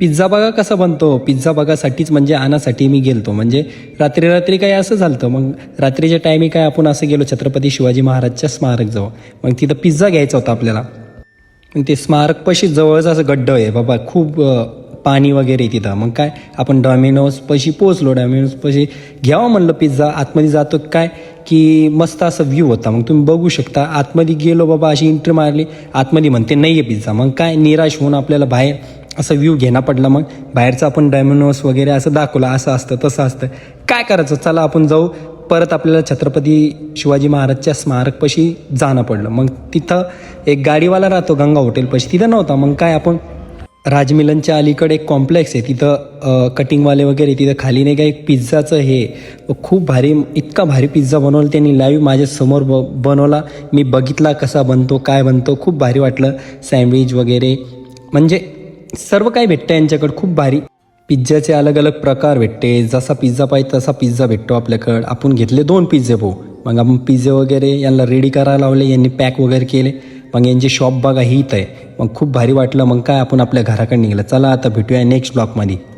Pizza बघा कसा बनतो. पिझ्झा बघासाठीच म्हणजे आणासाठी मी गेलतो. म्हणजे रात्री रात्री काय असं झालं मग रात्रीच्या टायमी काय आपण असं गेलो छत्रपती शिवाजी महाराजच्या स्मारक जवळ. मग तिथं पिझ्झा घ्यायचा होता आपल्याला. मग ते स्मारक पशी जवळच असं गड्ड आहे. बाबा खूप पाणी वगैरे आहे तिथं. मग काय आपण डॉमिनोज पशी पोचलो डॉमिनोज पशी घ्यावं म्हणलं पिझ्झा. आतमध्ये जातो काय की मस्त असं व्ह्यू होता. मग तुम्ही बघू शकता. आतमध्ये गेलो बाबा अशी इंट्री मारली. आतमध्ये म्हणते नाही आहे पिझ्झा. मग काय निराश होऊन आपल्याला बाहेर असं व्ह्यू घेणं पडला मग. बाहेरचं आपण डॉमिनोज वगैरे असं दाखवलं असं असतं तसं असतं. काय करायचं? चला आपण जाऊ. परत आपल्याला छत्रपती शिवाजी महाराजच्या स्मारकपाशी जाणं पडलं. मग तिथं एक गाडीवाला राहतो गंगा हॉटेलपाशी तिथं नव्हता. मग काय आपण राजमिलनच्या अलीकडे एक कॉम्प्लेक्स आहे. तिथं कटिंगवाले वगैरे तिथं खाली नाही का एक पिझ्झाचं हे. खूप भारी इतका भारी पिझ्झा बनवला त्यांनी. लाईव्ह माझ्यासमोर ब बनवला. मी बघितला कसा बनतो काय बनतो. खूप भारी वाटलं. सँडविच वगैरे. म्हणजे सर्व काही भेटतं यांच्याकडं. खूप भारी. पिझ्झाचे अलग अलग प्रकार भेटते. जसा पिझ्झा पाहिजे तसा पिझ्झा भेटतो आपल्याकडं. आपण घेतले दोन पिझ्झे भाऊ. मग आपण पिझ्झे वगैरे यांना रेडी करायला लावले यांनी पॅक वगैरे केले. मग यांची शॉप बघा हीच आहे. मग खूप भारी वाटलं. मग काय आपण आपल्या घराकडे निघालं. चला आता भेटूया नेक्स्ट ब्लॉकमध्ये